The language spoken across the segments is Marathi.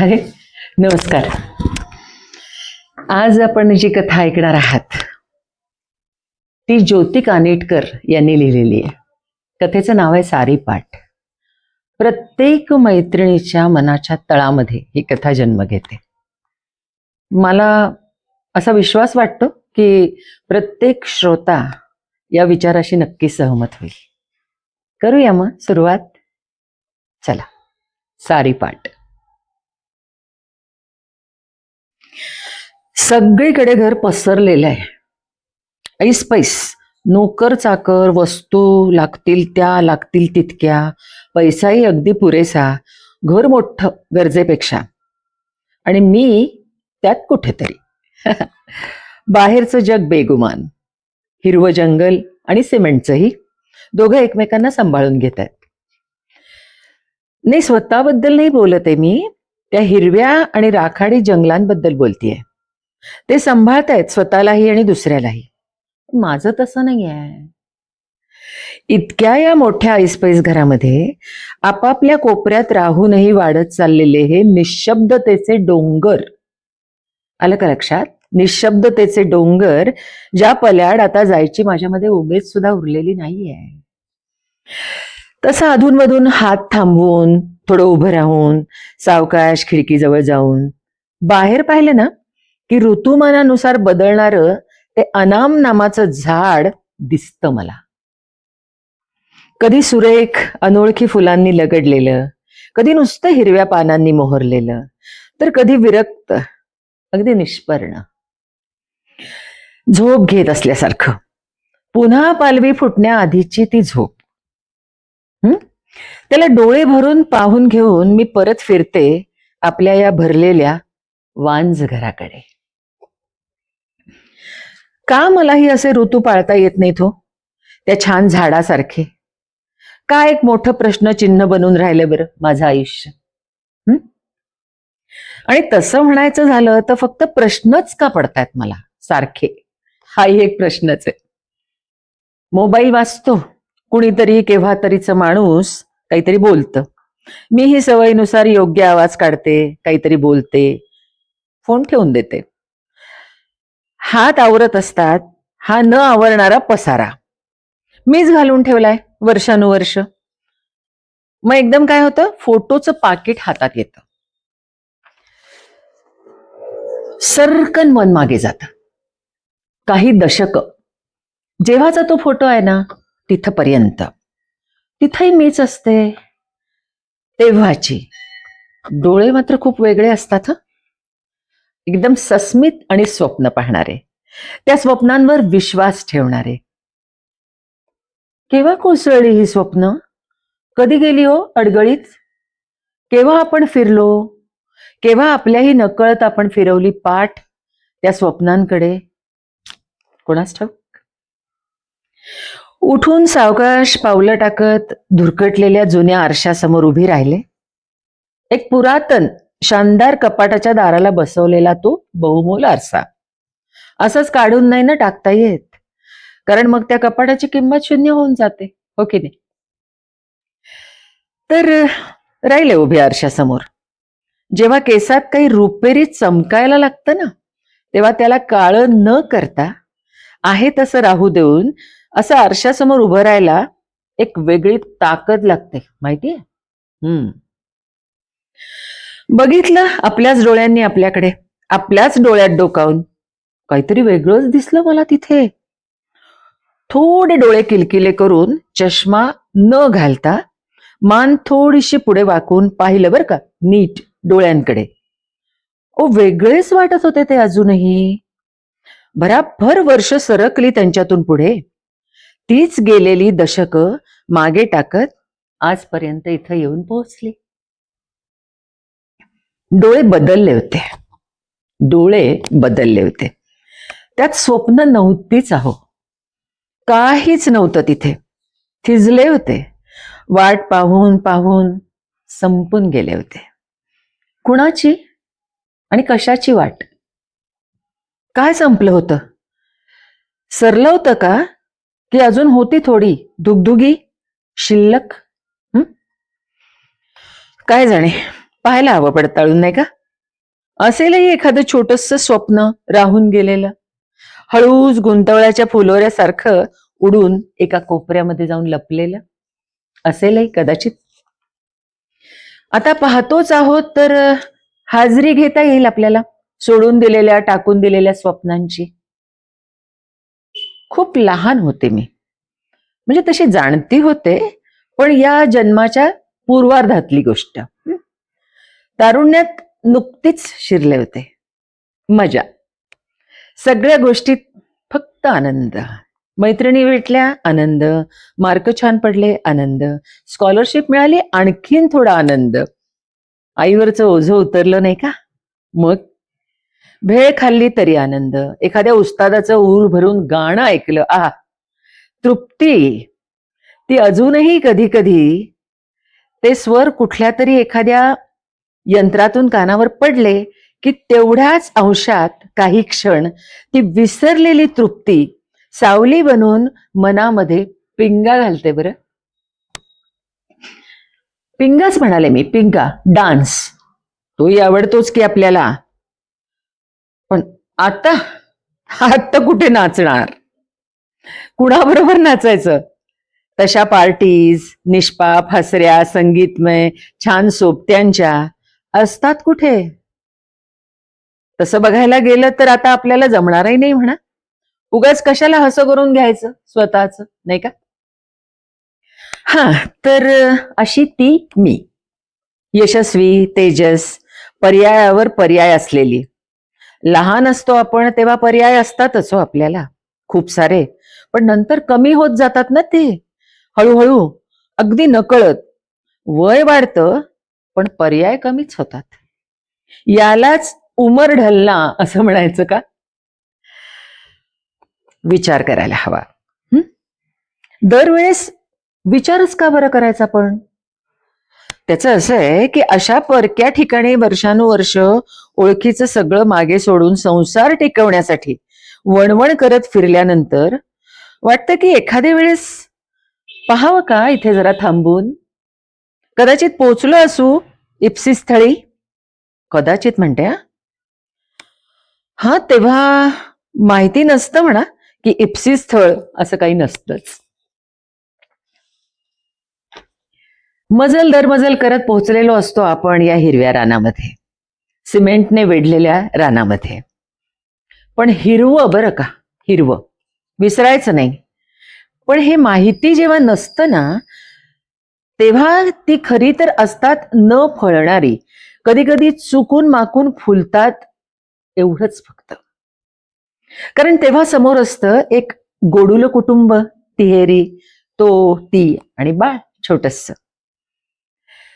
अरे नमस्कार. आज आपण जी कथा ऐकणार आहात ती ज्योती कानेटकर यांनी लिहिलेली आहे. कथेचं नाव आहे सारी पाठ. प्रत्येक मैत्रिणीच्या मनाच्या तळामध्ये ही कथा जन्म घेते. मला असा विश्वास वाटतो की प्रत्येक श्रोता या विचाराशी नक्की सहमत होईल. करूया मग सुरुवात. चला सारी पाठ. सगळीकडे घर पसरलेलं आहे. ऐस पैस नोकर चाकर वस्तू लागतील त्या लागतील तितक्या. पैसाही अगदी पुरेसा. घर मोठं गरजेपेक्षा. आणि मी त्यात कुठेतरी. बाहेरचं जग बेगुमान. हिरवं जंगल आणि सिमेंटचंही. दोघं एकमेकांना सांभाळून घेत आहेत. नाही स्वतःबद्दल नाही बोलत आहे मी. त्या हिरव्या आणि राखाडी जंगलांबद्दल बोलतीये. ते सांभाळतायत स्वतःलाही आणि दुसऱ्यालाही. माझं तसं नाही आहे इतक्या या मोठ्या ऐसपैस घरामध्ये आपापल्या कोपऱ्यात राहूनही वाढत चाललेले हे निशब्दतेचे डोंगर. आलं का लक्षात? निशब्दतेचे डोंगर ज्या पल्याड आता जायची माझ्यामध्ये उमेद सुद्धा उरलेली नाहीये. तसं अधूनमधून हात थांबवून थोडं उभं राहून सावकाश खिडकीजवळ जाऊन. बाहेर पाहिलं ना की ऋतुमानानुसार बदलणारं ते अनाम नामाचं झाड दिसतं मला. कधी सुरेख अनोळखी फुलांनी लगडलेलं कधी नुसतं हिरव्या पानांनी मोहरलेलं तर कधी विरक्त अगदी निष्पर्ण. झोप घेत असल्यासारखं. पुन्हा पालवी फुटण्याआधीची ती झोप. त्याला डोळे भरून पाहून घेऊन मी परत फिरते आपल्या या भरलेल्या वांज घराकडे का मलाही असे ऋतू पाळता येत नाहीत हो? त्या छान झाडासारखे. का एक मोठं प्रश्नचिन्ह बनून राहिलं बरं माझं आयुष्य? आणि तसं म्हणायचं झालं तर फक्त प्रश्नच का पडतायत मला? सारखे. हाही एक प्रश्नच आहे. मोबाईल वाचतो. कुणीतरी केव्हा तरीच माणूस काहीतरी बोलतं. मी ही सवयीनुसार योग्य आवाज काढते काहीतरी बोलते फोन ठेवून देते. हात आवरत असतात हा न आवरणारा पसारा. मीच घालून ठेवलाय वर्षानुवर्ष. मग एकदम काय होतं? फोटोचं पाकिट हातात येतं. सरकन मन मागे जात. काही दशक. जेव्हाचा तो फोटो आहे ना तिथपर्यंत. तिथंही मीच असते. तेव्हाची. डोळे मात्र खूप वेगळे असतात एकदम सस्मित आणि स्वप्न पाहणारे. त्या स्वप्नांवर विश्वास ठेवणारे. केव्हा कोसळली ही स्वप्न? कधी गेली हो अडगळीत? केव्हा आपण फिरलो? केव्हा आपल्याही नकळत आपण फिरवली पाठ त्या स्वप्नांकडे? कोणास ठाऊक? उठून सावकाश पावलं टाकत धुरकटलेल्या जुन्या आरशासमोर उभी राहिले. एक पुरातन शानदार कपाटाच्या दाराला बसवलेला तो बहुमोल आरसा. असंच काढून नाही ना टाकता येत. कारण मग त्या कपाटाची किंमत शून्य होऊन जाते. हो की नाही? तर राहिले उभे आरशासमोर. जेव्हा केसात काही रुपेरी चमकायला लागतं ना तेव्हा त्याला काळं न करता आहे तसं राहू देऊन असं आरशासमोर उभं राहायला एक वेगळी ताकद लागते. माहितीये? हम्म. बघितलं आपल्याच डोळ्यांनी आपल्याकडे आपल्याच डोळ्यात डोकावून. काहीतरी वेगळंच दिसलं मला तिथे. थोडे डोळे किलकिले करून चष्मा न घालता मान थोडीशी पुढे वाकून पाहिलं बरं का नीट डोळ्यांकडे. ओ वेगळेच वाटत होते ते अजूनही. भराभर वर्ष सरकली त्यांच्यातून पुढे. तीच गेलेली दशक मागे टाकत आजपर्यंत इथं येऊन पोहोचली. डोळे बदलले होते. डोळे बदलले होते. त्यात स्वप्न नव्हतीच आहो काहीच नव्हतं तिथे. थिजले होते. वाट पाहून पाहून संपून गेले होते. कुणाची आणि कशाची वाट? काय संपलं होतं? सरलं होतं का? की अजून होती थोडी? दुगदुगी? शिल्लक? काय जाणे? पाहायला हवं पडताळून नाही का? असेलही एखादं छोटस स्वप्न राहून गेलेलं. हळूच गुंतवळ्याच्या फुलोऱ्यासारखं उडून एका कोपऱ्यामध्ये जाऊन लपलेलं. असेलही कदाचित. आता पाहतोच आहोत तर हाजरी घेता येईल आपल्याला सोडून दिलेल्या टाकून दिलेल्या स्वप्नांची. खूप लहान होते मी. म्हणजे तशी जाणती होते पण या जन्माच्या पूर्वार्धातली गोष्ट. तारुण्यात नुकतीच शिरले होते. मजा. सगळ्या गोष्टीत फक्त आनंद. मैत्रिणी भेटल्या आनंद. मार्क छान पडले आनंद. स्कॉलरशिप मिळाली आणखीन थोडा आनंद. आईवरचं ओझं उतरलं नाही का? मग? भेळ खाल्ली तरी आनंद. एखाद्या उस्तादाचं ऊर भरून गाणं ऐकलं. आह. तृप्ती. ती अजूनही कधी कधी ते स्वर कुठल्या तरी एखाद्या यंत्रातून कानावर पडले की तेवढ्याच अंशात काही क्षण ती विसरलेली तृप्ती सावली बनून मनामध्ये पिंगा घालते बरं. पिंगाच म्हणाले मी पिंगा डान्स. तोही आवडतोच की आपल्याला. पण आता आत्ता कुठे नाचणार? कुणाबरोबर नाचायचं? तशा पार्टीज निष्पाप हसऱ्या संगीतमय छान सोबत्यांच्या असतात कुठे? तसं बघायला गेलं तर आता आपल्याला जमणारही नाही म्हणा. उगाच कशाला हसं करून घ्यायचं? स्वतःच नाही का? हा तर अशी ती मी. यशस्वी तेजस पर्यायावर पर्याय असलेली. लहान असतो आपण तेव्हा पर्याय असतातच हो आपल्याला. खूप सारे. पण नंतर कमी होत जातात ना ते. हळूहळू. अगदी नकळत. वय वाढतं पण पर्याय कमीच होतात. यालाच उमर ढलना असं म्हणायचं का? विचार करायला हवा. दरवेळेस विचारच का बरं करायचा पण त्याचं असं आहे की अशा परक्या ठिकाणी वर्षानुवर्ष ओळखीचं सगळं मागे सोडून संसार टिकवण्यासाठी वणवण करत फिरल्यानंतर वाटतं की एखाद्या वेळेस पाहावं का इथे जरा थांबून? कदाचित पोचलो असू इप्सी स्थळी. कदाचित म्हणते हा. हा तेव्हा माहिती नसतं म्हणा की इप्सी स्थळ असं काही नसतंच. मजल दर मजल करत पोहोचलेलो असतो आपण या हिरव्या रानामध्ये. सिमेंटने वेढलेल्या रानामध्ये. पण हिरवं बरं का? हिरवं. विसरायचं नाही. पण हे माहिती जेव्हा नसतं ना तेव्हा ती खरी तर असतात न फळणारी. कधी कधी चुकून माकून फुलतात एवढंच फक्त. कारण तेव्हा समोर असतं एक गोडुल कुटुंब तिहेरी तो ती आणि बाळ छोटस.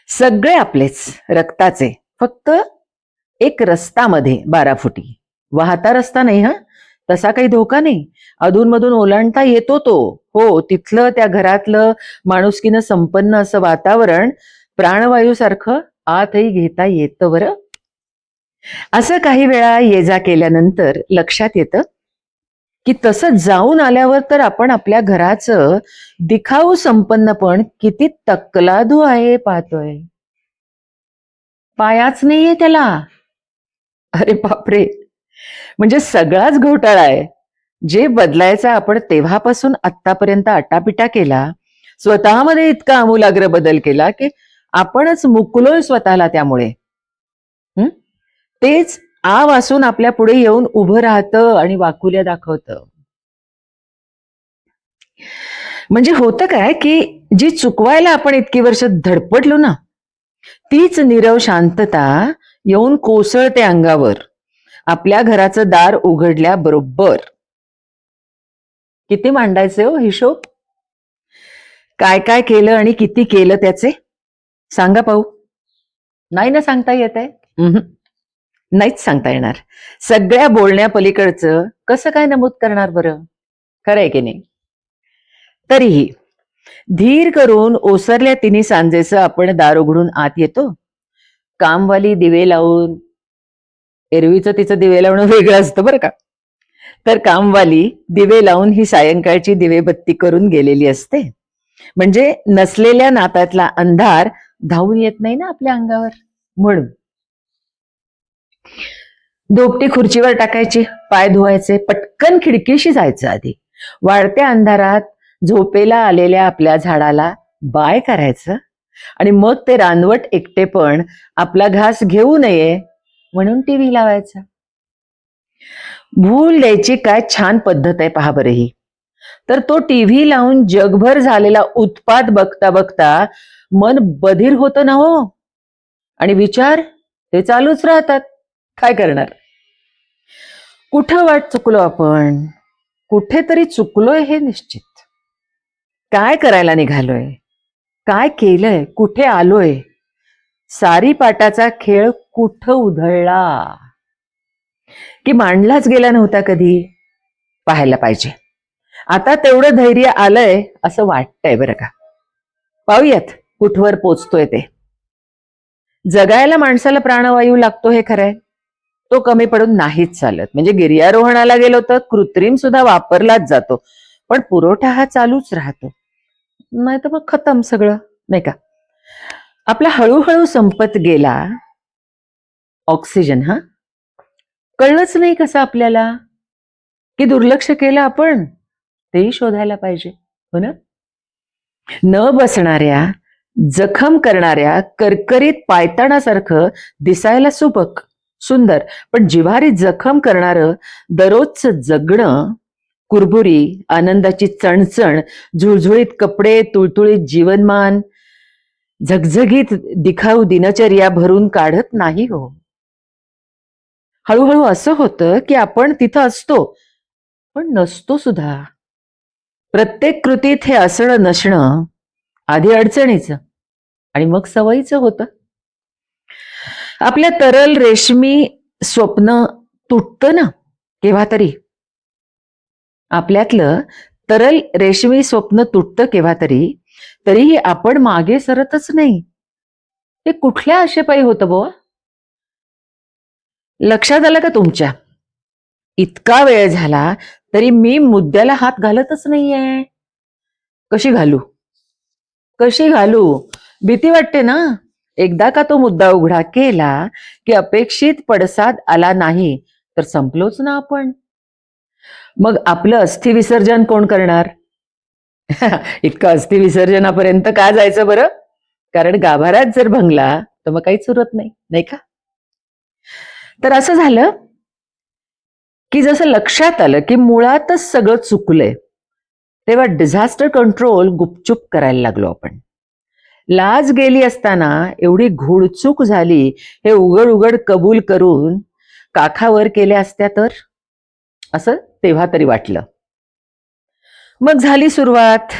सगळे आपलेच रक्ताचे फक्त एक रस्ता मध्ये बारा फुटी वाहता रस्ता नाही हा? तसा काही धोका नाही. अधूनमधून ओलांडता येतो तो. हो तिथलं त्या घरातलं माणुसकीनं संपन्न असं वातावरण प्राणवायूसारखं आतही घेता येतं बरं? असं काही वेळा ये जा केल्यानंतर लक्षात येतं की तसं जाऊन आल्यावर तर आपण आपल्या घराचं दिखाऊ संपन्नपण किती तकलादू आहे पाहतोय. पायाच नाहीये त्याला. अरे बापरे! म्हणजे सगळाच घोटाळा आहे. जे बदलायचं आपण तेव्हापासून आतापर्यंत आटापिटा केला स्वतःमध्ये इतका आमूलाग्र बदल केला की आपणच मुकलोय स्वतःला त्यामुळे. तेच आ वासून आपल्या पुढे येऊन उभं राहतं आणि वाकुल्या दाखवतं. म्हणजे होतं काय की जी चुकवायला आपण इतकी वर्ष धडपडलो ना तीच नीरव शांतता येऊन कोसळते अंगावर. आपल्या घराचं दार उघडल्या बरोबर किती मांडायचे हो हिशोब काय काय केलं आणि किती केलं त्याचे? सांगा पाहू. नाही ना सांगता येत आहे. नाहीच सांगता येणार. सगळ्या बोलण्या पलीकडचं कसं काय नमूद करणार बरं? खरंय की नाही? तरीही धीर करून ओसरल्या तिन्ही सांजेचं आपण दार उघडून आत येतो. कामवाली दिवे लावून एरवीचं तिचं दिवे लावणं वेगळं असतं बरं का. तर कामवाली दिवे लावून ही सायंकाळची दिवेबत्ती करून गेलेली असते. म्हणजे नसलेल्या नात्यातला अंधार धावून येत नाही ना आपल्या अंगावर म्हणून. धोपटी खुर्चीवर टाकायची पाय धुवायचे पटकन खिडकीशी जायचं आधी. वाढत्या अंधारात झोपेला आलेल्या आपल्या झाडाला बाय करायचं. आणि मग ते रानवट एकटेपण आपला घास घेऊ नये म्हणून टीव्ही लावायचा. भूल द्यायची काय छान पद्धत आहे पहा बरं ही. तर तो टीव्ही लावून जगभर झालेला उत्पाद बघता बघता मन बधीर होतं ना हो. आणि विचार ते चालूच राहतात. काय करणार? कुठं वाट चुकलो आपण? कुठेतरी चुकलोय हे निश्चित. काय करायला निघालोय? काय केलंय? कुठे आलोय? सारी पाटाचा खेळ कुठं उधळला? की मांडलाच गेला नव्हता कधी? पाहायला पाहिजे. आता तेवढं धैर्य आलंय असं वाटतंय बरं का. पाहूयात कुठवर पोचतोय ते. जगायला माणसाला प्राणवायू लागतो हे खरंय. तो कमी पडून नाहीच चालत. म्हणजे गिर्यारोहणाला गेलो तर कृत्रिम सुद्धा वापरलाच जातो. पण पुरवठा हा चालूच राहतो. नाही तर मग खतम सगळं नाही का? आपला हळूहळू संपत गेला ऑक्सिजन हा? कळलंच नाही कसं आपल्याला? की दुर्लक्ष केलं आपण? तेही शोधायला पाहिजे हो ना? न बसणाऱ्या जखम करणाऱ्या करकरीत पायताणासारखं दिसायला सुबक सुंदर. पण जिव्हारी जखम करणारं दररोजचं जगणं कुरबुरी आनंदाची चणचण झुळझुळीत कपडे तुळतुळीत जीवनमान झगझगीत दिखाऊ दिनचर्या भरून काढत नाही हो. हळूहळू असं होतं की आपण तिथं असतो पण नसतो सुद्धा. प्रत्येक कृतीत हे असणं नसणं आधी अडचणीचं आणि मग सवयीचं होतं. आपल्या तरल रेशमी स्वप्न तुटतं ना केव्हा तरी. आपल्यातलं तरल रेशमी स्वप्न तुटतं केव्हा तरी तरीही आपण मागे सरतच नाही. ते कुठल्या आशेपायी होतं बुवा? लक्षात आलं का तुमच्या? इतका वेळ झाला तरी मी मुद्द्याला हात घालतच नाहीये. कशी घालू? कशी घालू? भीती वाटते ना? एकदा का तो मुद्दा उघडा केला की अपेक्षित पडसाद आला नाही तर संपलोच ना आपण. मग आपलं अस्थि विसर्जन कोण करणार? इतकं अस्थि विसर्जनापर्यंत का जायचं बरं? कारण गाभारात जर भंगला तर मग काहीच उरत नाही नाही का? तर असं झालं की जसं लक्षात आलं की मुळातच सगळं चुकलंय तेव्हा डिझास्टर कंट्रोल गुपचूप करायला लागलो आपण. लाज गेली असताना एवढी घोडचूक झाली हे उघड उघड कबूल करून काखावर केल्या असत्या तर? असं तेव्हा तरी वाटलं. मग झाली सुरुवात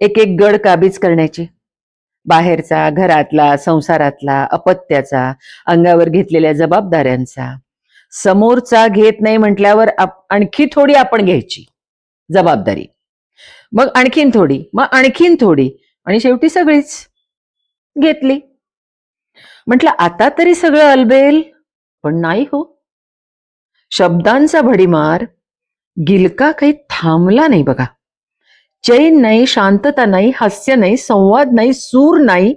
एक एक गड काबीज करण्याची. बाहेरचा घरातला संसारातला अपत्याचा अंगावर घेतलेल्या जबाबदाऱ्यांचा. समोरचा घेत नाही म्हटल्यावर आणखी थोडी आपण घ्यायची जबाबदारी. मग आणखीन थोडी मग आणखीन थोडी आणि शेवटी सगळीच घेतली. म्हटलं आता तरी सगळं अलबेल पण नाही हो. शब्दांचा भडीमार गिलका काही थांबला नाही बघा. चैन नाही शांतता नाही हास्य नाही संवाद नाही सूर नाही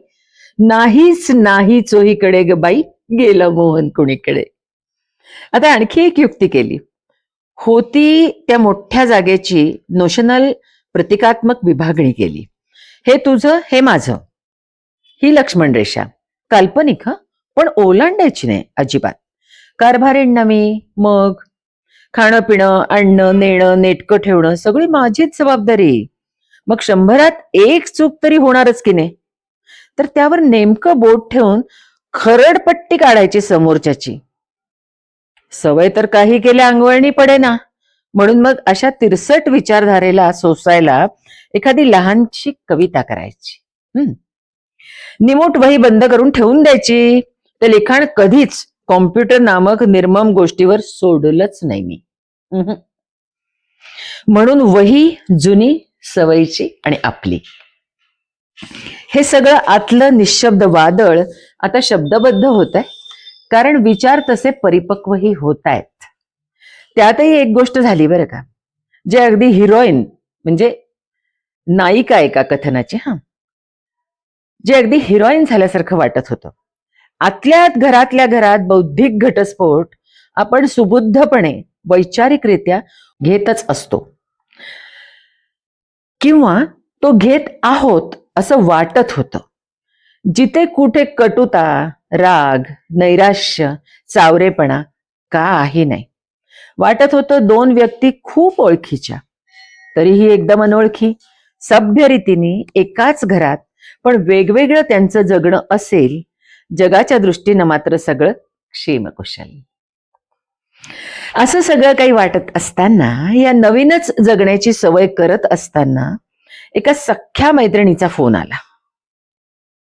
नाहीच नाही चोहीकडे ग बाई गेलं मोहन कुणीकडे. आता आणखी एक युक्ती केली. होती त्या मोठ्या जागेची नोशनल प्रतिकात्मक विभागणी केली. हे तुझं हे माझं. ही लक्ष्मण रेषा. काल्पनिक ह? पण ओलांडायची नाही अजिबात. कारभारेंना मी मग? खाणं पिणं आणणं नेणं नेटकं ठेवणं सगळी माझीच जबाबदारी. मग शंभरात एक चूक तरी होणारच की नाही? तर त्यावर नेमकं बोट ठेवून खरडपट्टी काढायची समोरच्याची. सवय तर काही केल्या अंगवळणी पडे ना म्हणून मग अशा तिरसट विचारधारेला सोसायला एखादी लहानशी कविता करायची. हम्म. निमूट वही बंद करून ठेवून द्यायची. ते लिखाण कधीच कॉम्प्युटर नामक निर्मम गोष्टीवर सोडलंच नाही मी. म्हणून वही जुनी सवयीची आणि आपली. हे सगळं आतलं निशब्द वादळ आता शब्दबद्ध होत आहे कारण विचार तसे परिपक्वही होत आहेत त्यातही एक गोष्ट झाली बरं का जे अगदी हिरोईन म्हणजे नायिका एका कथनाची हा. जे अगदी हिरोईन झाल्यासारखं वाटत होतं. आतल्यात घरातल्या घरात बौद्धिक घटस्फोट आपण सुबुद्धपणे वैचारिकरित्या घेतच असतो. किंवा तो घेत आहोत असं वाटत होतं. जिथे कुठे कटुता राग नैराश्य चावरेपणा काही नाही. वाटत होतं दोन व्यक्ती खूप ओळखीच्या. तरीही एकदम अनोळखी सभ्य रीतीने एकाच घरात पण वेगवेगळं त्यांचं जगणं असेल जगाच्या दृष्टीनं मात्र सगळं क्षेमकुशल. असं सगळं काही वाटत असताना या नवीनच जगण्याची सवय करत असताना एका सख्ख्या मैत्रिणीचा फोन आला.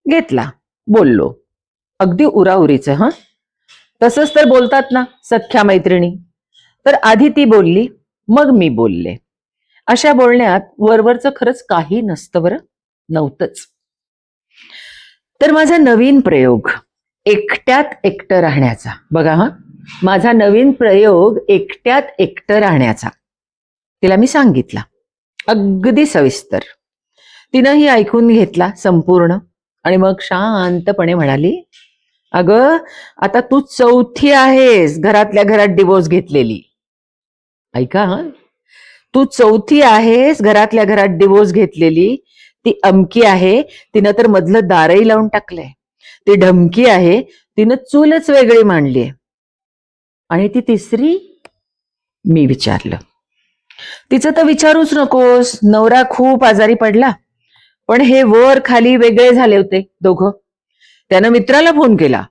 घेतला. बोललो. अगदी उराउरीचं हं? तसंच तर बोलतात ना सख्ख्या मैत्रिणी. तर आधी ती बोलली मग मी बोलले. अशा बोलण्यात वरवरचं खरंच काही नसतं बरं नव्हतंच. तर माझा नवीन प्रयोग एकट्यात एकटं राहण्याचा. बघा हा? माझा नवीन प्रयोग एकट्यात एकटं राहण्याचा. तिला मी सांगितला. अगदी सविस्तर. तिनंही ऐकून घेतला संपूर्ण आणि मग शांतपणे म्हणाली अगं आता तू चौथी आहेस घरातल्या घरात डिवोर्स घेतलेली. ऐका तू चौथी आहेस घरातल्या घरात डिवोर्स घेतलेली. ती अमकी आहे तिनं तर मधलं दारही लावून टाकलंय. ती ढमकी आहे तिनं चूलच वेगळी मांडलीये. आणि ती तिसरी मी विचारलं. तिचं तर विचारूच नकोस. नवरा खूप आजारी पडला. पण हे वर खाली वेगळे झाले होते दोघं. त्यानं मित्राला फोन केला.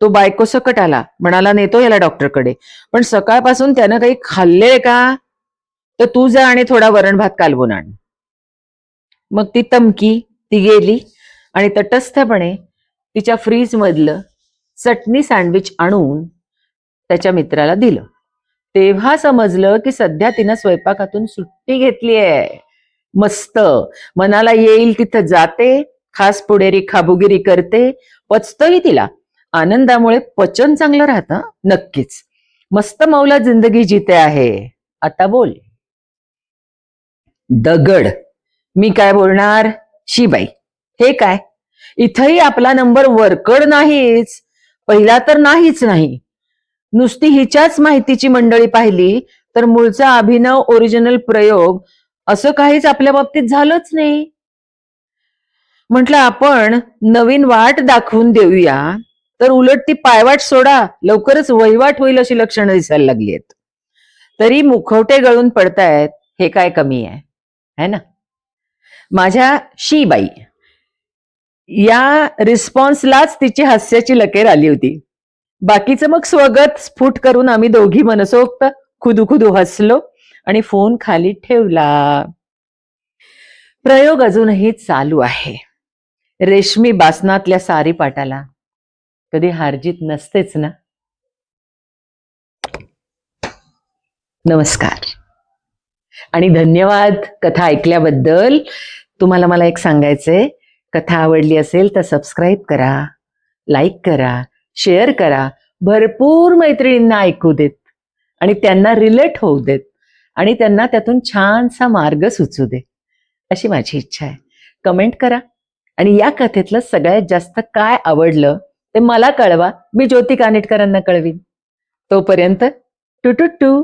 तो बायको सकट आला. म्हणाला नेतो याला डॉक्टरकडे. पण सकाळपासून त्यानं काही खाल्ले का? तर तू जा आणि थोडा वरण भात कालवून आण. मग ती तमकी ती गेली आणि तटस्थपणे तिच्या फ्रीज मधलं चटणी सँडविच आणून त्याच्या मित्राला दिलं. तेव्हा समजलं की सध्या तिनं स्वयंपाकातून सुट्टी घेतली आहे. मस्त. मनाला येईल तिथं जाते खास पुढेरी खाबुगिरी करते. पचतही तिला. आनंदामुळे पचन चांगलं राहतं नक्कीच. मस्त मौला जिंदगी जिते आहे. आता बोल. दगड. मी काय बोलणार? शिबाई. हे काय? इथंही आपला नंबर वरकड नाहीच. पहिला तर नाहीच नाही. नुसती हिच्याच माहितीची मंडळी पाहिली तर मूळचा अभिनव ओरिजिनल प्रयोग असं काहीच आपल्या बाबतीत झालंच नाही. म्हटलं आपण नवीन वाट दाखवून देऊया. तर उलट ती पायवाट सोडा लवकरच वहिवाट होईल अशी लक्षणं दिसायला लागली आहेत तरी मुखवटे गळून पडतायत हे काय कमी आहे? है ना? माझ्या शी बाई या रिस्पॉन्सलाच तिची हास्याची लकेर आली होती. बाकीचं मग स्वगत स्फुट करून आम्ही दोघी मनसोक्त खुदू खुदू हसलो आणि फोन खाली ठेवला. प्रयोग अजूनही चालू आहे. रेशमी बासनातल्या सारी पाटाला. कधी हारजीत नसतेच ना? नमस्कार. आणि धन्यवाद कथा ऐकल्याबद्दल. तुम्हाला मला एक सांगायचंय. कथा आवडली असेल तर सबस्क्राईब करा लाईक करा शेअर करा. भरपूर मैत्रिणींना ऐकू देत आणि त्यांना रिलेट होऊ देत आणि त्यांना त्यातून छानसा मार्ग सुचू दे अशी माझी इच्छा आहे. कमेंट करा आणि या कथेतलं सगळ्यात जास्त काय आवडलं ते मला कळवा. मी ज्योती कानेटकरांना कळवीन. तोपर्यंत टू टू टू